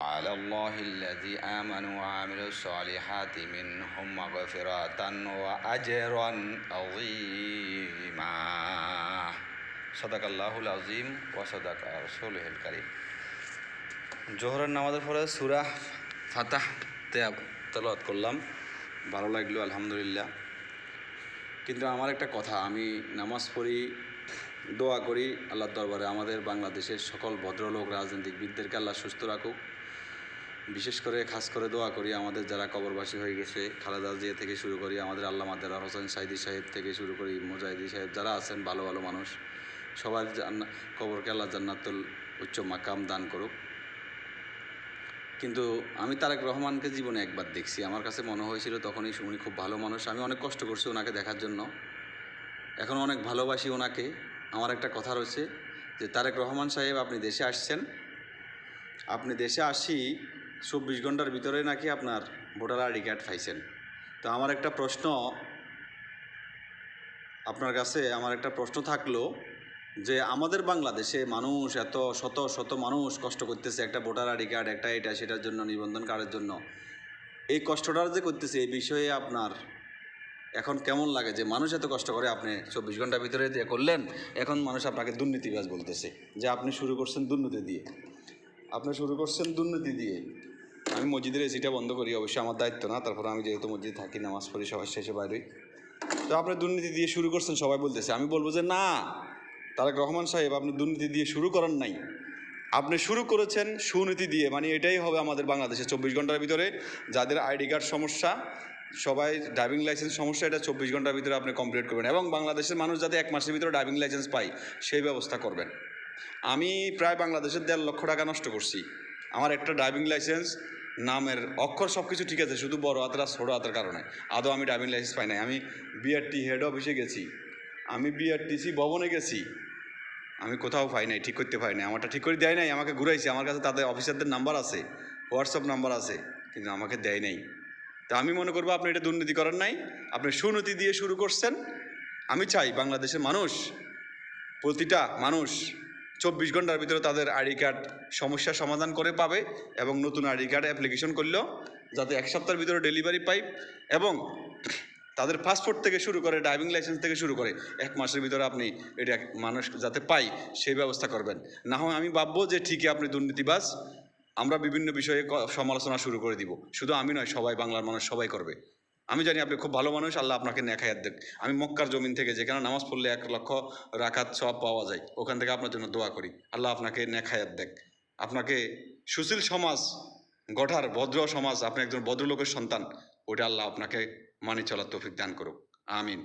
على الله الذي آمنوا وعملوا الصالحات منهم مغفرة وأجرا عظيما صدق الله العظيم وصدق رسوله الكريم জোহরের নামাজের পরে সুরা ফাতাহ তেলাওয়াত করলাম ভালো লাগলো আলহামদুলিল্লাহ কিন্তু আমার একটা কথা আমি নামাজ পড়ি দোয়া করি আল্লাহর দরবারে আমাদের বাংলাদেশের সকল ভদ্রলোক রাজনীতিবিদদেরকে আল্লাহ সুস্থ রাখুক। বিশেষ করে, খাস করে দোয়া করি আমাদের যারা কবরবাসী হয়ে গেছে, খালেদা জিয়া থেকে শুরু করি আমাদের আল্লাহ মাদার হোসেন সাইদি সাহেব থেকে শুরু করি মুজাহিদি সাহেব যারা আছেন, ভালো ভালো মানুষ, সবার কবরকে আল্লাহ জান্নাতুল উচ্চ মাকাম দান করুক। কিন্তু আমি তারেক রহমানকে জীবনে একবার দেখছি। আমার কাছে মনে হয়েছিল তখনই উনি খুব ভালো মানুষ। আমি অনেক কষ্ট করছি ওনাকে দেখার জন্য। এখন অনেক ভালোবাসি ওনাকে। আমার একটা কথা রয়েছে যে, তারেক রহমান সাহেব, আপনি দেশে আসছেন? আপনি দেশে আসি, চব্বিশ ঘণ্টার ভিতরে নাকি আপনার ভোটার আইডি কার্ড পাইছেন? তো আমার একটা প্রশ্ন, আপনার কাছে আমার একটা প্রশ্ন থাকল যে, আমাদের বাংলাদেশে মানুষ এত শত শত মানুষ কষ্ট করতেছে একটা ভোটার আইডি কার্ড, একটা এটা, সেটার জন্য, নিবন্ধন কার্ডের জন্য। এই কষ্টটা যে করতেছে, এই বিষয়ে আপনার এখন কেমন লাগে যে মানুষ এত কষ্ট করে? আপনি চব্বিশ ঘণ্টার ভিতরে দিয়ে করলেন, এখন মানুষ আপনাকে দুর্নীতিবাজ বলতেছে যে আপনি শুরু করছেন দুর্নীতি দিয়ে। আপনি শুরু করছেন দুর্নীতি দিয়ে। আমি মসজিদের এসিটা বন্ধ করি অবশ্যই আমার দায়িত্ব না, তারপরে আমি যেহেতু মসজিদে থাকি, নামাজ পড়ি, সবার শেষে বাইরে তো আপনি দুর্নীতি দিয়ে শুরু করছেন, সবাই বলতেছে। আমি বলব যে না, তারেক রহমান সাহেব, আপনি দুর্নীতি দিয়ে শুরু করেন নাই। আপনি শুরু করেছেন সুনীতি দিয়ে মানে এটাই হবে আমাদের বাংলাদেশে চব্বিশ ঘণ্টার ভিতরে যাদের আইডি কার্ড সমস্যা সবাই ড্রাইভিং লাইসেন্স সমস্যা, এটা চব্বিশ ঘণ্টার ভিতরে আপনি কমপ্লিট করবেন। এবং বাংলাদেশের মানুষ যাতে এক মাসের ভিতরে ড্রাইভিং লাইসেন্স পায়, সেই ব্যবস্থা করবেন। আমি প্রায় বাংলাদেশের দেড় লক্ষ টাকা নষ্ট করছি। আমার একটা ড্রাইভিং লাইসেন্স নামের অক্ষর সব কিছু ঠিক আছে, শুধু বড় হাতের আর ছোটো হাতের কারণে। আদৌ আমি ড্রাইভিং লাইসেন্স পাই নাই। আমি বিআরটি হেড অফিসে গেছি। আমি বিআরটিসি ভবনে গেছি। আমি কোথাও পাই নাই, ঠিক করতে পারি নাই। আমারটা ঠিক করে দেয় নাই, আমাকে ঘুরাইছে। আমার কাছে তাদের অফিসারদের নাম্বার আছে হোয়াটসঅ্যাপ নাম্বার আছে, কিন্তু আমাকে দেয় নাই। তা আমি মনে করব আপনি এটা দুর্নীতি করেন নাই। আপনি সুনীতি দিয়ে শুরু করছেন। আমি চাই বাংলাদেশের মানুষ, প্রতিটা মানুষ চব্বিশ ঘণ্টার ভিতরে তাদের আইডি কার্ড সমস্যার সমাধান করে পাবে এবং নতুন আইডি কার্ড অ্যাপ্লিকেশন করলেও যাতে এক সপ্তাহের ভিতরে ডেলিভারি পাই এবং তাদের পাসপোর্ট থেকে শুরু করে ড্রাইভিং লাইসেন্স থেকে শুরু করে এক মাসের ভিতরে আপনি এটা মানুষ যাতে পাই সেই ব্যবস্থা করবেন। না হয় আমি ভাববো যে ঠিকই আপনি দুর্নীতিবাজ আমরা বিভিন্ন বিষয়ে সমালোচনা শুরু করে দিব। শুধু আমি নয়, সবাই বাংলার মানুষ সবাই করবে। আমি জানি আপনি খুব ভালো মানুষ, আল্লাহ আপনাকে নেখায়াত দেখ আমি মক্কার জমিন থেকে যেখানে নামাজ পড়লে এক লক্ষ রাখাত সব পাওয়া যায়, ওখান থেকে আপনার জন্য দোয়া করি। আল্লাহ আপনাকে নেখায়াত দেখ আপনাকে সুশীল সমাজ, গঠার, ভদ্র সমাজ, আপনি একজন ভদ্রলোকের সন্তান ওটা আল্লাহ আপনাকে মানি চলার তৌফিক দান করুক। আমিন।